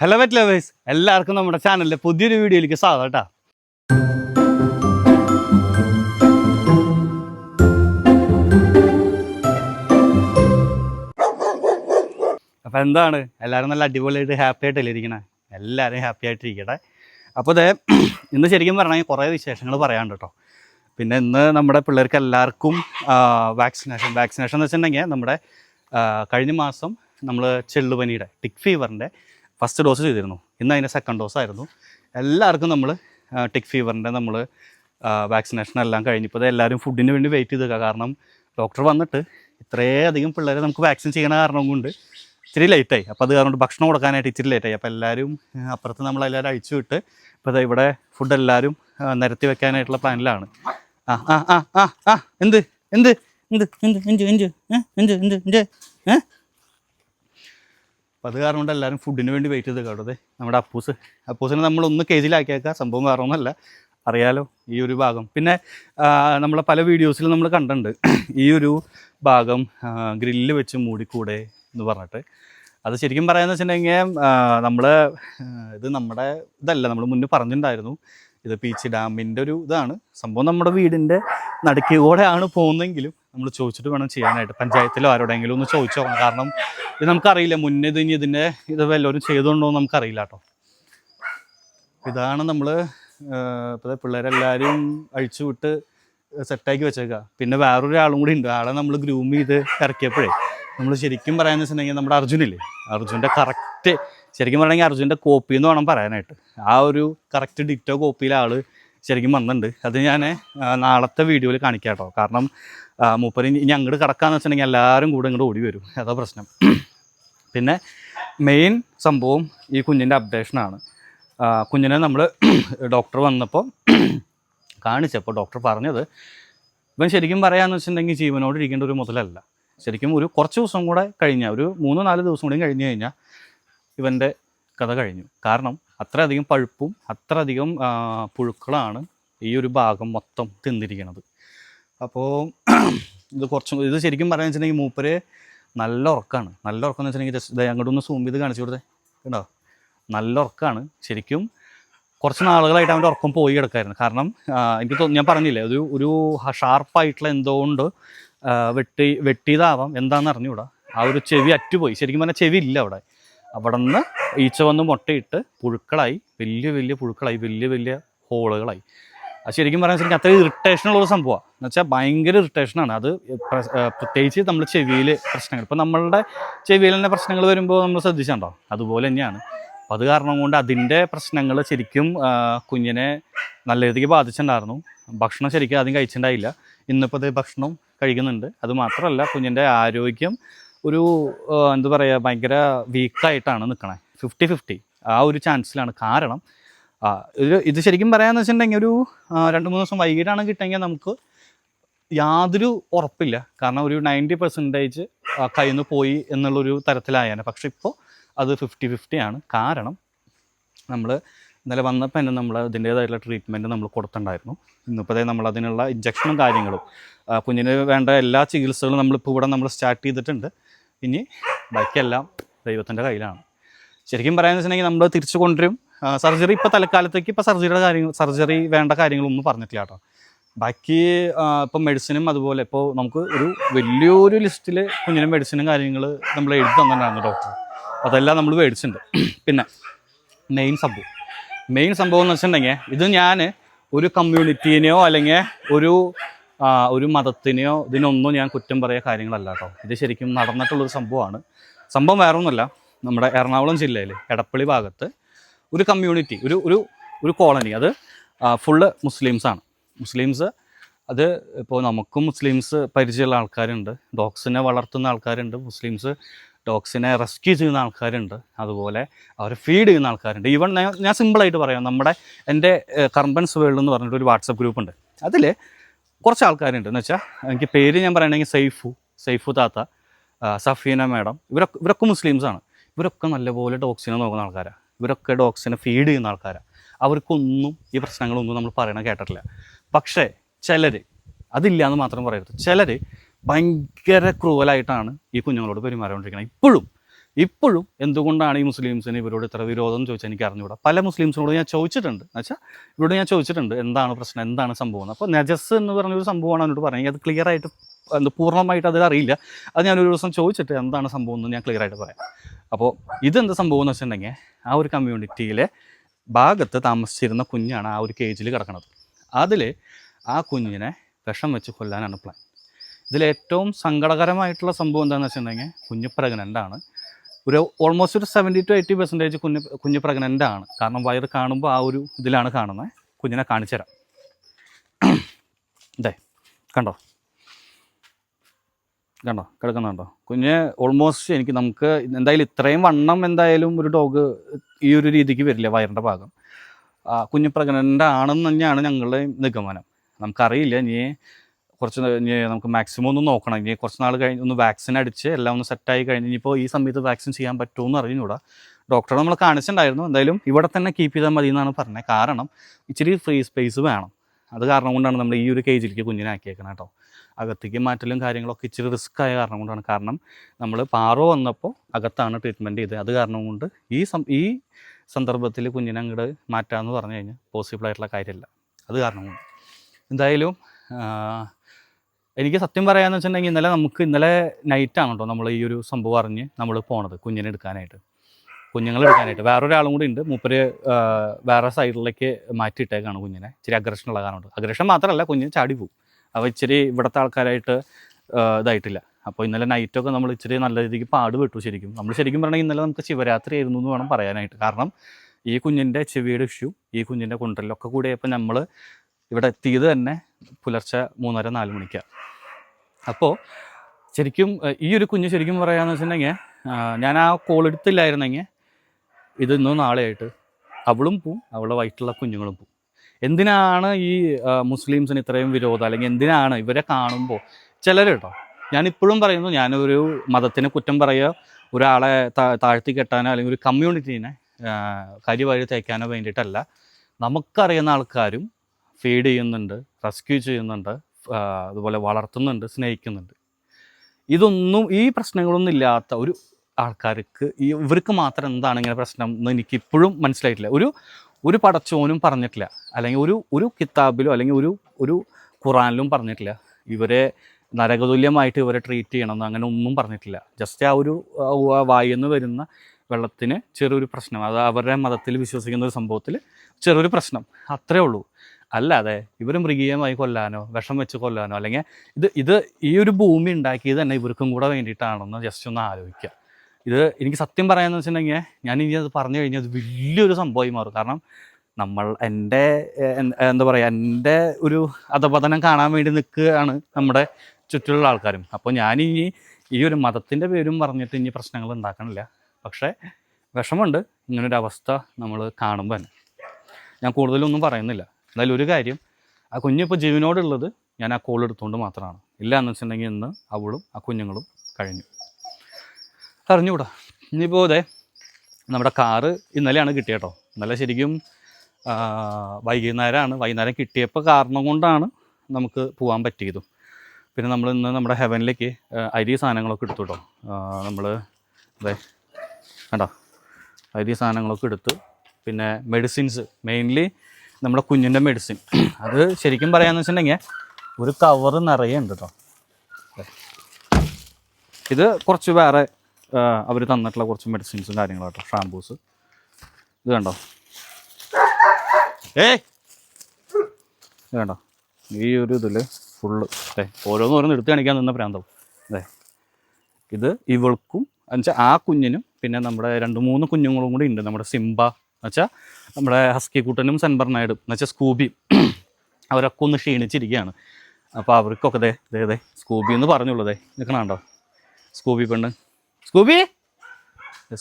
Hello wet lovers എല്ലാവർക്കും നമ്മുടെ ചാനലിലെ പുതിയൊരു വീഡിയോയിലേക്ക് സ്വാഗതം കേട്ടോ അപ്പോൾ എന്താണ്? എല്ലാവരും നല്ല അടിപൊളിയായിട്ട് ഹാപ്പി ആയിട്ടല്ലേ ഇരിക്കണേ? എല്ലാവരും ഹാപ്പി ആയിട്ടിരിക്കട്ടെ. അപ്പോൾ അതെ ഇന്ന് ശരിക്കും പറഞ്ഞാൽ കുറേ വിശേഷങ്ങൾ പറയാനുണ്ട് കേട്ടോ പിന്നെ ഇന്ന് നമ്മുടെ പിള്ളേർക്ക് എല്ലാവർക്കും വാക്സിനേഷൻ വാക്സിനേഷൻ എന്ന് വെച്ചിട്ടുണ്ടെങ്കിൽ നമ്മുടെ കഴിഞ്ഞ മാസം നമ്മൾ ചെള്ളുപനിയുടെ ടിക് ഫീവറിന്റെ ഫസ്റ്റ് ഡോസ് ചെയ്തിരുന്നു. ഇന്ന് അതിന്റെ സെക്കൻഡ് ഡോസ് ആയിരുന്നു. എല്ലാവർക്കും നമ്മൾ ടിക് ഫീവറിന്റെ നമ്മൾ വാക്സിനേഷൻ എല്ലാം കഴിഞ്ഞിപ്പോൾ എല്ലാവരും ഫുഡിന് വേണ്ടി വെയിറ്റ് ചെയ്തു കാരണം ഡോക്ടർ വന്നിട്ട് ഇത്രയധികം പിള്ളേരെ നമുക്ക് വാക്സിൻ ചെയ്യണ കാരണം കൊണ്ട് ഇച്ചിരി ലേറ്റായി അപ്പോൾ അത് കാരണം ഭക്ഷണം കൊടുക്കാനായിട്ട് ഇച്ചിരി ലേറ്റായി അപ്പോൾ എല്ലാവരും അപ്പുറത്ത് നമ്മളെല്ലാവരും അഴിച്ചു വിട്ട് ഇപ്പോൾ ഇവിടെ ഫുഡ് എല്ലാവരും നിരത്തി വെക്കാനായിട്ടുള്ള പ്ലാനിലാണ്. ആ ആ ആ ആ എന്ത്? എന്ത്? എന്ത്? എന്ത്? എന്ത്? എന്ത്? എന്ത്? എന്ത്? എഞ്ചു ഏ? അപ്പം അത് കാരണം കൊണ്ട് എല്ലാവരും ഫുഡിന് വേണ്ടി വെയിറ്റ് ചെയ്ത് കേട്ടത് നമ്മുടെ അപ്പൂസ്. അപ്പൂസിനെ നമ്മൾ ഒന്ന് കെ ജിയിലാക്കിയേക്കാം സംഭവം വേറെ അറിയാലോ ഈ ഒരു ഭാഗം. പിന്നെ നമ്മളെ പല വീഡിയോസിലും നമ്മൾ കണ്ടിട്ടുണ്ട്. ഈ ഒരു ഭാഗം ഗ്രില്ല് വെച്ച് മൂടിക്കൂടെ എന്ന് പറഞ്ഞിട്ട്. അത് ശരിക്കും പറയാന്ന് വെച്ചിട്ടുണ്ടെങ്കിൽ നമ്മൾ ഇത് നമ്മുടെ ഇതല്ല. നമ്മൾ മുന്നേ പറഞ്ഞിട്ടുണ്ടായിരുന്നു. ഇത് പീച്ച് ഡാമിന്റെ ഒരു ഇതാണ്. സംഭവം നമ്മുടെ വീടിന്റെ നടുക്കൂടെയാണ് പോകുന്നതെങ്കിലും നമ്മൾ ചോദിച്ചിട്ട് വേണം ചെയ്യാനായിട്ട്. പഞ്ചായത്തിലോ ആരോടെങ്കിലും ഒന്ന് ചോദിച്ചു? കാരണം ഇത് നമുക്കറിയില്ല. മുന്നേ ഇനി ഇതിന്റെ ഇത് വല്ലവരും ചെയ്തുകൊണ്ടോ എന്ന് നമുക്കറിയില്ല കേട്ടോ. ഇതാണ് നമ്മൾ ഇപ്പോൾ പിള്ളേരെല്ലാവരും അഴിച്ചു വിട്ട് സെറ്റാക്കി വെച്ചേക്കുക പിന്നെ വേറൊരാളും കൂടി ഉണ്ട്. ആളെ നമ്മൾ ഗ്രൂം ചെയ്ത് ഇറക്കിയപ്പോഴേ നമ്മൾ ശരിക്കും പറയാന്ന് വെച്ചിട്ടുണ്ടെങ്കിൽ നമ്മുടെ അർജുനില്ലേ? അർജുന്റെ കറക്റ്റ് ശരിക്കും പറയുകയാണെങ്കിൽ അർജുന്റെ കോപ്പി എന്ന് വേണം പറയാനായിട്ട്. ആ ഒരു കറക്റ്റ് ഡിറ്റോ കോപ്പിയിൽ ആൾ ശരിക്കും വന്നിട്ടുണ്ട്. അത് ഞാൻ നാളത്തെ വീഡിയോയിൽ കാണിക്കാം കേട്ടോ കാരണം മൂപ്പരി ഇനി അങ്ങോട്ട് കിടക്കാന്ന് വെച്ചിട്ടുണ്ടെങ്കിൽ എല്ലാവരും കൂടെ ഇങ്ങോട്ട് ഓടി വരും. അതാ പ്രശ്നം. പിന്നെ മെയിൻ സംഭവം ഈ കുഞ്ഞിന്റെ അപ്ഡേഷനാണ് കുഞ്ഞിനെ നമ്മൾ ഡോക്ടർ വന്നപ്പോൾ കാണിച്ചപ്പോൾ ഡോക്ടർ പറഞ്ഞത് ഇവൻ ശരിക്കും പറയാമെന്ന് വെച്ചിട്ടുണ്ടെങ്കിൽ ജീവനോട് ഇരിക്കേണ്ട ഒരു മുതലല്ല. ശരിക്കും ഒരു കുറച്ച് ദിവസം കൂടെ കഴിഞ്ഞാൽ ഒരു മൂന്ന് നാല് ദിവസം കൂടി കഴിഞ്ഞ് കഴിഞ്ഞാൽ ഇവന്റെ കഥ കഴിഞ്ഞു. കാരണം അത്രയധികം പഴുപ്പും അത്രയധികം പുഴുക്കളാണ് ഈ ഒരു ഭാഗം മൊത്തം തിന്നിരിക്കുന്നത്. അപ്പോൾ ഇത് കുറച്ചും ഇത് ശരിക്കും പറയാന്ന് വെച്ചിട്ടുണ്ടെങ്കിൽ മൂപ്പര് നല്ല ഉറക്കമാണ് നല്ല ഉറക്കം എന്ന് വെച്ചിട്ടുണ്ടെങ്കിൽ അങ്ങോട്ട് ഒന്ന് സൂം ചെയ്ത് കാണിച്ചു കൊടുത്തേ. കണ്ടോ? നല്ല ഉറക്കമാണ് ശരിക്കും കുറച്ച് നാളുകളായിട്ട് അവന്റെ ഉറക്കം പോയി കിടക്കായിരുന്നു. കാരണം എനിക്ക് ഞാൻ പറഞ്ഞില്ലേ ഒരു ഒരു ഷാർപ്പായിട്ടുള്ള എന്തുകൊണ്ട് വെട്ടി വെട്ടിയതാവാം എന്താണെന്ന് അറിഞ്ഞുകൂടാ? ആ ഒരു ചെവി അറ്റുപോയി. ശരിക്കും പറഞ്ഞാൽ ചെവി ഇല്ല അവിടെ. അവിടെ നിന്ന് ഈച്ച വന്ന് മുട്ടയിട്ട് പുഴുക്കളായി വലിയ വലിയ പുഴുക്കളായി വലിയ വലിയ ഹോളുകളായി. അത് ശരിക്കും പറയാൻ ശരിക്കും അത്ര ഇറിറ്റേഷനുള്ള സംഭവമാണ്. എന്ന് വെച്ചാൽ ഭയങ്കര ഇറിറ്റേഷനാണ് അത് പ്രത്യേകിച്ച് നമ്മൾ ചെവിയിൽ പ്രശ്നങ്ങൾ. ഇപ്പം നമ്മളുടെ ചെവിയിൽ തന്നെ പ്രശ്നങ്ങൾ വരുമ്പോൾ നമ്മൾ ശ്രദ്ധിച്ചിട്ടുണ്ടോ അതുപോലെ തന്നെയാണ്. അപ്പം അത് കാരണം കൊണ്ട് അതിന്റെ പ്രശ്നങ്ങൾ ശരിക്കും കുഞ്ഞിനെ നല്ല രീതിക്ക് ബാധിച്ചിട്ടുണ്ടായിരുന്നു. ഭക്ഷണം ശരിക്കും ആദ്യം കഴിച്ചിട്ടുണ്ടായില്ല. ഇന്നിപ്പോൾ ഭക്ഷണം കഴിക്കുന്നുണ്ട്. അത് മാത്രമല്ല കുഞ്ഞിന്റെ ആരോഗ്യം ഒരു എന്താ പറയുക ഭയങ്കര വീക്കായിട്ടാണ് നിൽക്കണേ ഫിഫ്റ്റി ഫിഫ്റ്റി. ആ ഒരു ചാൻസിലാണ്. കാരണം ഒരു ഇത് ശരിക്കും പറയാമെന്ന് വെച്ചിട്ടുണ്ടെങ്കിൽ ഒരു രണ്ട് മൂന്ന് ദിവസം വൈകിട്ടാണ് കിട്ടുമെങ്കിൽ നമുക്ക് യാതൊരു ഉറപ്പില്ല. കാരണം ഒരു നയന്റി പെർസെന്റേജ് കയ്യിൽ നിന്ന് പോയി എന്നുള്ളൊരു തരത്തിലായാണ് പക്ഷെ ഇപ്പോൾ അത് ഫിഫ്റ്റി ഫിഫ്റ്റി ആണ്. കാരണം നമ്മൾ ഇന്നലെ വന്നപ്പോൾ തന്നെ നമ്മൾ അതിന്റേതായിട്ടുള്ള ട്രീറ്റ്മെന്റ് നമ്മൾ കൊടുത്തിട്ടുണ്ടായിരുന്നു. ഇന്നിപ്പോഴേ നമ്മൾ അതിനുള്ള ഇഞ്ചക്ഷനും കാര്യങ്ങളും കുഞ്ഞിന് വേണ്ട എല്ലാ ചികിത്സകളും നമ്മളിപ്പോൾ ഇവിടെ നമ്മൾ സ്റ്റാർട്ട് ചെയ്തിട്ടുണ്ട്. ഇനി ബാക്കിയെല്ലാം ദൈവത്തിന്റെ കയ്യിലാണ്. ശരിക്കും പറയാന്ന് വെച്ചിട്ടുണ്ടെങ്കിൽ നമ്മൾ തിരിച്ചു കൊണ്ടുവരും. സർജറി ഇപ്പോൾ തൽക്കാലത്തേക്ക് ഇപ്പോൾ സർജറിയുടെ കാര്യങ്ങൾ സർജറി വേണ്ട കാര്യങ്ങളൊന്നും പറഞ്ഞിട്ടില്ല കേട്ടോ. ബാക്കി ഇപ്പം മെഡിസിനും അതുപോലെ ഇപ്പോൾ നമുക്ക് ഒരു വലിയൊരു ലിസ്റ്റിൽ കുഞ്ഞിന് മെഡിസിനും കാര്യങ്ങൾ നമ്മൾ എഴുതി തന്നിട്ടുണ്ടായിരുന്നു ഡോക്ടർ അതെല്ലാം നമ്മൾ മേടിച്ചിട്ടുണ്ട്. പിന്നെ മെയിൻ സംഭവം മെയിൻ സംഭവം എന്ന് വെച്ചിട്ടുണ്ടെങ്കിൽ ഇത് ഞാൻ ഒരു കമ്മ്യൂണിറ്റീനെയോ അല്ലെങ്കിൽ ഒരു ഒരു മതത്തിനെയോ ഇതിനൊന്നും ഞാൻ കുറ്റം പറയുക കാര്യങ്ങളല്ല കേട്ടോ. ഇത് ശരിക്കും നടന്നിട്ടുള്ളൊരു സംഭവമാണ്. സംഭവം വേറെ ഒന്നുമല്ല നമ്മുടെ എറണാകുളം ജില്ലയിൽ എടപ്പള്ളി ഭാഗത്ത് ഒരു കമ്മ്യൂണിറ്റി ഒരു ഒരു ഒരു കോളനി അത് ഫുള്ള് മുസ്ലിംസാണ് മുസ്ലിംസ് അത് ഇപ്പോൾ നമുക്കും മുസ്ലിംസ് പരിചയമുള്ള ആൾക്കാരുണ്ട്. ഡോഗ്സിനെ വളർത്തുന്ന ആൾക്കാരുണ്ട്. മുസ്ലിംസ് ഡോഗ്സിനെ റെസ്ക്യൂ ചെയ്യുന്ന ആൾക്കാരുണ്ട്. അതുപോലെ അവരെ ഫീഡ് ചെയ്യുന്ന ആൾക്കാരുണ്ട്. ഈവൻ ഞാൻ സിമ്പിളായിട്ട് പറയാം. നമ്മുടെ എന്റെ കർബൻസ് വേൾഡ് എന്ന് പറഞ്ഞിട്ട് ഒരു വാട്സപ്പ് ഗ്രൂപ്പ് ഉണ്ട് അതിൽ കുറച്ച് ആൾക്കാരുണ്ട്. എന്ന് വെച്ചാൽ എനിക്ക് പേര് ഞാൻ പറയണമെങ്കിൽ സൈഫു സൈഫു താത്ത സഫീന മാഡം. ഇവരൊക്കെ ഇവരൊക്കെ മുസ്ലിംസാണ്. ഇവരൊക്കെ നല്ലപോലെ ഡോഗ്സിനെ നോക്കുന്ന ആൾക്കാരാണ് ഇവരൊക്കെ ഡോഗ്സിനെ ഫീഡ് ചെയ്യുന്ന ആൾക്കാരാണ് അവർക്കൊന്നും ഈ പ്രശ്നങ്ങളൊന്നും നമ്മൾ പറയണ കേട്ടിട്ടില്ല. പക്ഷേ ചിലർ അതില്ല എന്ന് മാത്രം പറയരുത്. ചിലർ ഭയങ്കര ക്രൂവലായിട്ടാണ് ഈ കുഞ്ഞുങ്ങളോട് പെരുമാറിക്കൊണ്ടിരിക്കുന്നത്. ഇപ്പോഴും ഇപ്പോഴും എന്തുകൊണ്ടാണ് ഈ മുസ്ലിംസിന് ഇവരോട് ഇത്ര വിരോധം എന്ന് ചോദിച്ചാൽ എനിക്ക് അറിഞ്ഞുകൂടാ പല മുസ്ലിംസിനോട് ഞാൻ ചോദിച്ചിട്ടുണ്ട്. എന്നുവെച്ചാൽ ഇവരോട് ഞാൻ ചോദിച്ചിട്ടുണ്ട് എന്താണ് പ്രശ്നം എന്താണ് സംഭവം അപ്പോൾ നജസ് എന്ന് പറഞ്ഞൊരു സംഭവമാണ് എന്നോട് പറഞ്ഞത് അത് ക്ലിയർ ആയിട്ട് എന്ത് പൂർണമായിട്ട് അതിൽ അറിയില്ല. അത് ഒരു ദിവസം ചോദിച്ചിട്ട് എന്താണ് സംഭവം എന്ന് ഞാൻ ക്ലിയർ ആയിട്ട് പറയാം. അപ്പോൾ ഇതെന്ത് സംഭവം എന്ന് വെച്ചിട്ടുണ്ടെങ്കിൽ ആ ഒരു കമ്മ്യൂണിറ്റിയിലെ ഭാഗത്ത് താമസിച്ചിരുന്ന കുഞ്ഞാണ് ആ ഒരു കേജിൽ കിടക്കുന്നത് അതിൽ ആ കുഞ്ഞിനെ വിഷം വെച്ച് കൊല്ലാനാണ് പ്ലാൻ ഇതിൽ ഏറ്റവും സങ്കടകരമായിട്ടുള്ള സംഭവം എന്താണെന്ന് വെച്ചിട്ടുണ്ടെങ്കിൽ കുഞ്ഞ് പ്രഗ്നന്റ് ആണ്. ഒരു ഓൾമോസ്റ്റ് ഒരു സെവന്റി ടു എയ്റ്റി പെർസെന്റേജ് കുഞ്ഞ് കുഞ്ഞ് പ്രഗ്നന്റ് ആണ്. കാരണം വയറ് കാണുമ്പോൾ ആ ഒരു ഇതിലാണ് കാണുന്നത് കുഞ്ഞിനെ കാണിച്ചു തരാം. ഇതേ കണ്ടോ? കണ്ടോ? കിടക്കുന്നുണ്ടോ? കുഞ്ഞ് ഓൾമോസ്റ്റ് എനിക്ക് നമുക്ക് എന്തായാലും ഇത്രയും വണ്ണം എന്തായാലും ഒരു ഡോഗ് ഈ ഒരു രീതിക്ക് വരില്ല വയറിന്റെ ഭാഗം. കുഞ്ഞ് പ്രഗ്നന്റ് ആണെന്ന് തന്നെയാണ് ഞങ്ങളുടെ നിഗമനം. നമുക്കറിയില്ല ഇനി കുറച്ച് നമുക്ക് മാക്സിമം ഒന്ന് നോക്കണം. ഇനി കുറച്ച് നാൾ കഴിഞ്ഞ് ഒന്ന് വാക്സിൻ അടിച്ച് എല്ലാം ഒന്ന് സെറ്റായി കഴിഞ്ഞ് ഇനിയിപ്പോൾ ഈ സമയത്ത് വാക്സിൻ ചെയ്യാൻ പറ്റുമോ എന്ന് അറിഞ്ഞുകൂടാ. ഡോക്ടറെ നമ്മൾ കാണിച്ചിട്ടുണ്ടായിരുന്നു. എന്തായാലും ഇവിടെ തന്നെ കീപ്പ് ചെയ്താൽ മതി എന്നാണ് പറഞ്ഞത്. കാരണം ഇച്ചിരി ഫ്രീ സ്പേസ് വേണം. അത് കാരണം കൊണ്ടാണ് നമ്മൾ ഈ ഒരു കേജിലേക്ക് കുഞ്ഞിനെ ആക്കിയേക്കണം കേട്ടോ അകത്തേക്ക് മാറ്റലും കാര്യങ്ങളൊക്കെ ഇച്ചിരി റിസ്ക് ആയ കാരണം കൊണ്ടാണ്. കാരണം നമ്മൾ പാറോ വന്നപ്പോൾ അകത്താണ് ട്രീറ്റ്മെന്റ് ചെയ്തത്. അത് കാരണം കൊണ്ട് ഈ ഈ സന്ദർഭത്തിൽ കുഞ്ഞിനെ അങ്ങോട്ട് മാറ്റാമെന്ന് പറഞ്ഞു കഴിഞ്ഞാൽ പോസിബിൾ ആയിട്ടുള്ള കാര്യമല്ല അത് കാരണം കൊണ്ട്. എന്തായാലും എനിക്ക് സത്യം പറയാന്ന് വെച്ചിട്ടുണ്ടെങ്കിൽ ഇന്നലെ നമുക്ക് ഇന്നലെ നൈറ്റാണ് കേട്ടോ നമ്മൾ ഈ ഒരു സംഭവം അറിഞ്ഞ് നമ്മൾ പോണത് കുഞ്ഞിനെ എടുക്കാനായിട്ട്. കുഞ്ഞുങ്ങളെ എടുക്കാനായിട്ട്. വേറൊരാളും കൂടി ഉണ്ട്. മൂപ്പര് വേറെ സൈഡിലേക്ക് മാറ്റിയിട്ടേക്കാണ് കുഞ്ഞിനെ. ഇച്ചിരി അഗ്രഷൻ ഉള്ള കാരണം അഗ്രഷൻ മാത്രമല്ല കുഞ്ഞിന് ചാടി പോകും അപ്പോൾ ഇച്ചിരി ഇവിടുത്തെ ആൾക്കാരായിട്ട് ഇതായിട്ടില്ല. അപ്പോൾ ഇന്നലെ നൈറ്റൊക്കെ നമ്മൾ ഇച്ചിരി നല്ല രീതിക്ക് പാട് വിട്ടു ശരിക്കും. നമ്മൾ ശരിക്കും പറഞ്ഞാൽ ഇന്നലെ നമുക്ക് ശിവരാത്രി ആയിരുന്നു എന്ന് വേണം പറയാനായിട്ട്. കാരണം ഈ കുഞ്ഞിന്റെ ചെവിയുടെ ഇഷ്യൂ ഈ കുഞ്ഞിന്റെ കൊണ്ടലൊക്കെ കൂടിയപ്പോൾ നമ്മൾ ഇവിടെ എത്തിയത് തന്നെ പുലർച്ചെ മൂന്നര നാല് മണിക്ക്. അപ്പോൾ ശരിക്കും ഈ ഒരു കുഞ്ഞ് ശരിക്കും പറയാന്ന് വെച്ചിട്ടുണ്ടെങ്കിൽ ഞാൻ ആ കോൾ എടുത്തില്ലായിരുന്നെങ്കിൽ ഇത് ഇന്നും നാളെയായിട്ട് അവളും പോവും അവളുടെ വയറ്റുള്ള കുഞ്ഞുങ്ങളും പോവും. എന്തിനാണ് ഈ മുസ്ലിംസിന് ഇത്രയും വിരോധം? അല്ലെങ്കിൽ എന്തിനാണ് ഇവരെ കാണുമ്പോൾ ചിലർ കേട്ടോ ഞാൻ ഇപ്പോഴും പറയുന്നു ഞാനൊരു മതത്തിനെ കുറ്റം പറയുക ഒരാളെ താഴ്ത്തി കെട്ടാനോ അല്ലെങ്കിൽ ഒരു കമ്മ്യൂണിറ്റീനെ കരിവഴി തേക്കാനോ വേണ്ടിയിട്ടല്ല. നമുക്കറിയുന്ന ആൾക്കാരും ഫീഡ് ചെയ്യുന്നുണ്ട് റെസ്ക്യൂ ചെയ്യുന്നുണ്ട് അതുപോലെ വളർത്തുന്നുണ്ട് സ്നേഹിക്കുന്നുണ്ട്. ഇതൊന്നും ഈ പ്രശ്നങ്ങളൊന്നും ഇല്ലാത്ത ഒരു ആൾക്കാർക്ക് ഇവർക്ക് മാത്രം എന്താണ് ഇങ്ങനെ പ്രശ്നം എന്ന് എനിക്ക് ഇപ്പോഴും മനസ്സിലായിട്ടില്ല. ഒരു ഒരു പടച്ചോനും പറഞ്ഞിട്ടില്ല. അല്ലെങ്കിൽ ഒരു ഒരു കിതാബിലോ അല്ലെങ്കിൽ ഒരു ഒരു ഖുറാനിലും പറഞ്ഞിട്ടില്ല. ഇവരെ നരകതുല്യമായിട്ട് ഇവരെ ട്രീറ്റ് ചെയ്യണമെന്ന് അങ്ങനെ ഒന്നും പറഞ്ഞിട്ടില്ല. ജസ്റ്റ് ആ ഒരു വായിന്ന് വരുന്ന വെള്ളത്തിന് ചെറിയൊരു പ്രശ്നം. അത് അവരുടെ മതത്തിൽ വിശ്വസിക്കുന്ന ഒരു സംഭവത്തിൽ ചെറിയൊരു പ്രശ്നം. അത്രേ ഉള്ളൂ. അല്ലാതെ ഇവർ മൃഗീയമായി കൊല്ലാനോ വിഷം വെച്ച് കൊല്ലാനോ അല്ലെങ്കിൽ ഇത് ഇത് ഈ ഒരു ഭൂമി ഉണ്ടാക്കിയത് തന്നെ ഇവർക്കും കൂടെ വേണ്ടിയിട്ടാണെന്ന് ജസ്റ്റ് ഒന്ന് ആലോചിക്കുക. ഇത് എനിക്ക് സത്യം പറയാന്ന് വെച്ചിട്ടുണ്ടെങ്കിൽ ഞാൻ ഇനി അത് പറഞ്ഞു കഴിഞ്ഞാൽ അത് വലിയൊരു സംഭവമായി മാറും. കാരണം നമ്മൾ എന്റെ എന്താ പറയുക എന്റെ ഒരു അധപതനം കാണാൻ വേണ്ടി നിൽക്കുകയാണ് നമ്മുടെ ചുറ്റിലുള്ള ആൾക്കാരും. അപ്പോൾ ഞാനിനി ഈ ഒരു മതത്തിന്റെ പേരും പറഞ്ഞിട്ട് ഇനി പ്രശ്നങ്ങൾ ഉണ്ടാക്കണില്ല. പക്ഷേ വിഷമമുണ്ട് ഇങ്ങനൊരവസ്ഥ നമ്മൾ കാണുമ്പോൾ തന്നെ. ഞാൻ കൂടുതലൊന്നും പറയുന്നില്ല. എന്നാലും ഒരു കാര്യം ആ കുഞ്ഞിപ്പോൾ ജീവനോടുള്ളത് ഞാൻ ആ കോൾ എടുത്തുകൊണ്ട് മാത്രമാണ് ഇല്ല എന്ന് വെച്ചിട്ടുണ്ടെങ്കിൽ ഇന്ന് അവളും ആ കുഞ്ഞുങ്ങളും കഴിഞ്ഞു. അറിഞ്ഞുകൂടാ? ഇനിയിപ്പോൾ അതെ നമ്മുടെ കാറ് ഇന്നലെയാണ് കിട്ടിയട്ടോ. കേട്ടോ ഇന്നലെ ശരിക്കും വൈകുന്നേരമാണ് വൈകുന്നേരം കിട്ടിയപ്പോൾ കാരണം കൊണ്ടാണ് നമുക്ക് പോകാൻ പറ്റിയതും. പിന്നെ നമ്മൾ ഇന്ന് നമ്മുടെ ഹെവനിലേക്ക് അരി സാധനങ്ങളൊക്കെ എടുത്തു കേട്ടോ നമ്മൾ അതെ വേണ്ട അരി സാധനങ്ങളൊക്കെ എടുത്ത് പിന്നെ മെഡിസിൻസ് മെയിൻലി നമ്മുടെ കുഞ്ഞിന്റെ മെഡിസിൻ അത് ശരിക്കും പറയാമെന്ന് വെച്ചിട്ടുണ്ടെങ്കിൽ ഒരു കവറ് നിറയെ ഉണ്ട് കേട്ടോ ഇത് കുറച്ച് വേറെ അവർ തന്നിട്ടുള്ള കുറച്ച് മെഡിസിൻസും കാര്യങ്ങളും കേട്ടോ ഷാംപൂസ് ഇത് കണ്ടോ? ഏയ്! ഇത് കണ്ടോ? ഈ ഒരു ഇതിൽ ഫുള്ള് അതെ ഓരോന്ന് ഓരോന്ന് എടുത്ത് കാണിക്കാൻ നിന്ന പ്രാന്തം അതെ ഇത് ഇവൾക്കും എന്നുവെച്ചാൽ ആ കുഞ്ഞിനും പിന്നെ നമ്മുടെ രണ്ട് മൂന്ന് കുഞ്ഞുങ്ങളും കൂടി ഉണ്ട് നമ്മുടെ സിംബ എന്നുവെച്ചാൽ നമ്മുടെ ഹസ്കി കുട്ടനും സെൻബർണൈഡും എന്നുവെച്ചാൽ സ്കൂബി അവരൊക്കെ ഒന്ന് ക്ഷീണിച്ചിരിക്കുകയാണ്. അപ്പോൾ അവർക്കൊക്കെ ദേ ദേ ദേ സ്കൂബി എന്ന് പറഞ്ഞുള്ളതേ നിൽക്കണാണ്ടോ? സ്കൂബി പെണ്ണ്. സ്കൂബി?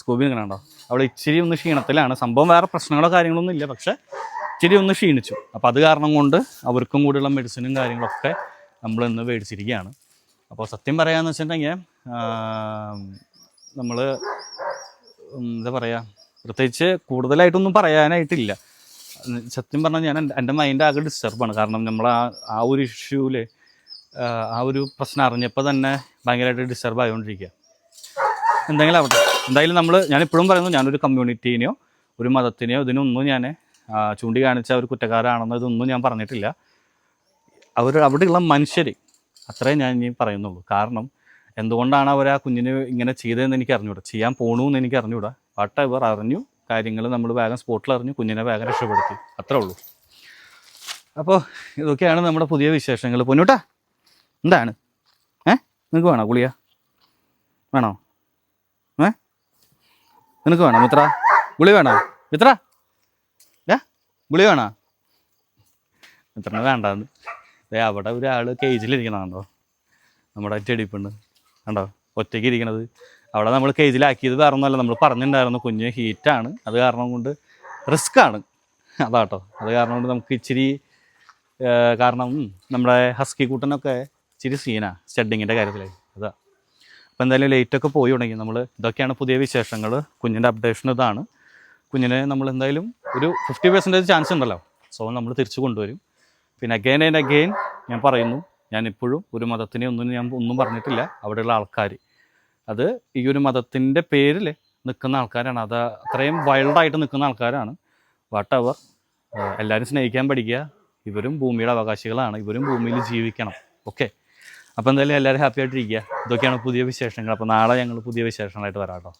സ്കൂബി നിൽക്കണുണ്ടോ? അവൾ ഇച്ചിരി ഒന്ന് ക്ഷീണത്തിലാണ്. സംഭവം വേറെ പ്രശ്നങ്ങളോ കാര്യങ്ങളൊന്നും ഇല്ല പക്ഷേ ഇച്ചിരി ഒന്ന് ക്ഷീണിച്ചു. അപ്പോൾ അത് കാരണം കൊണ്ട് അവർക്കും കൂടിയുള്ള മെഡിസിനും കാര്യങ്ങളൊക്കെ നമ്മൾ ഇന്ന് മേടിച്ചിരിക്കുകയാണ്. അപ്പോൾ സത്യം പറയാമെന്ന് വെച്ചിട്ടുണ്ടെങ്കിൽ നമ്മൾ എന്താ പറയുക പ്രത്യേകിച്ച് കൂടുതലായിട്ടൊന്നും പറയാനായിട്ടില്ല. സത്യം പറഞ്ഞാൽ ഞാൻ എന്റെ- മൈൻഡ് ആകെ ഡിസ്റ്റർബാണ് കാരണം നമ്മൾ ആ ആ ഒരു ഇഷ്യൂവിൽ ആ ഒരു പ്രശ്നം അറിഞ്ഞപ്പോൾ തന്നെ ഭയങ്കരമായിട്ട് ഡിസ്റ്റർബ് ആയിക്കൊണ്ടിരിക്കുക എന്തെങ്കിലും ആവട്ടെ. എന്തായാലും നമ്മൾ ഞാൻ ഇപ്പോഴും പറയുന്നു ഞാനൊരു കമ്മ്യൂണിറ്റീനെയോ ഒരു മതത്തിനെയോ ഇതിനൊന്നും ഞാൻ ചൂണ്ടിക്കാണിച്ച ഒരു കുറ്റക്കാരാണെന്നോ ഇതൊന്നും ഞാൻ പറഞ്ഞിട്ടില്ല. അവർ അവിടെയുള്ള മനുഷ്യർ അത്രേ ഞാൻ ഇനി പറയുന്നുള്ളൂ. കാരണം എന്തുകൊണ്ടാണ് അവർ ആ കുഞ്ഞിന് ഇങ്ങനെ ചെയ്തതെന്ന് എനിക്ക് അറിഞ്ഞൂടാ ചെയ്യാൻ പോണു എന്ന് എനിക്ക് അറിഞ്ഞൂടാ വാട്ട് എവർ അറിഞ്ഞു കാര്യങ്ങൾ നമ്മൾ വേഗം സ്പോട്ടിൽ അറിഞ്ഞു കുഞ്ഞിനെ വേഗം രക്ഷപ്പെടുത്തി. അത്രേ ഉള്ളൂ. അപ്പോൾ ഇതൊക്കെയാണ് നമ്മുടെ പുതിയ വിശേഷങ്ങൾ പൊന്നൂട്ടാ എന്താണ്? ഏ? നിനക്ക് വേണോ ഗുളിയ വേണോ? ഏ? നിനക്ക് വേണോ മിത്ര? ഗുളി വേണോ? മിത്ര? ഏ ഗുളി വേണോ? മിത്രന് വേണ്ടാന്ന്. അതെ അവിടെ ഒരാൾ കേജിലിരിക്കണോ നമ്മുടെ ചെടിപ്പുണ്ട് കണ്ടോ? ഒറ്റയ്ക്ക് ഇരിക്കണത്. അവിടെ നമ്മൾ കേജിലാക്കിയത് കാരണമല്ല നമ്മൾ പറഞ്ഞിട്ടുണ്ടായിരുന്നു കുഞ്ഞ് ഹീറ്റാണ് അത് കാരണം കൊണ്ട് റിസ്ക് ആണ്. അതാട്ടോ. അത് കാരണം കൊണ്ട് നമുക്ക് ഇച്ചിരി കാരണം നമ്മുടെ ഹസ്കി കൂട്ടനൊക്കെ ഇച്ചിരി സീനാ സ്റ്റഡിങ്ങിന്റെ കാര്യത്തിൽ അതാ. അപ്പോൾ എന്തായാലും ലേറ്റൊക്കെ പോയി തുടങ്ങി. നമ്മൾ ഇതൊക്കെയാണ് പുതിയ വിശേഷങ്ങൾ കുഞ്ഞിന്റെ അപ്ഡേഷൻ ഇതാണ്. കുഞ്ഞിനെ നമ്മൾ എന്തായാലും ഒരു ഫിഫ്റ്റി പെർസെന്റേജ് ചാൻസ് ഉണ്ടല്ലോ. സോ നമ്മൾ തിരിച്ചു കൊണ്ടുവരും. പിന്നെ അഗെയിൻ ആൻഡ് അഗെയിൻ ഞാൻ പറയുന്നു. ഞാൻ ഇപ്പോഴും ഒരു മതത്തിനെ ഒന്നും ഞാൻ ഒന്നും പറഞ്ഞിട്ടില്ല. അവിടെയുള്ള ആൾക്കാർ അത് ഈ ഒരു മതത്തിന്റെ പേരിൽ നിൽക്കുന്ന ആൾക്കാരാണ്. അത് അത്രയും വൈൽഡായിട്ട് നിൽക്കുന്ന ആൾക്കാരാണ്. വാട്ട് അവർ എല്ലാവരും സ്നേഹിക്കാൻ പഠിക്കുക. ഇവരും ഭൂമിയുടെ അവകാശികളാണ്. ഇവരും ഭൂമിയിൽ ജീവിക്കണം. ഓക്കെ അപ്പോൾ എന്തായാലും എല്ലാവരും ഹാപ്പി ആയിട്ടിരിക്കുക. ഇതൊക്കെയാണ് പുതിയ വിശേഷങ്ങൾ. അപ്പോൾ നാളെ ഞങ്ങൾ പുതിയ വിശേഷങ്ങളായിട്ട് വരാം കേട്ടോ.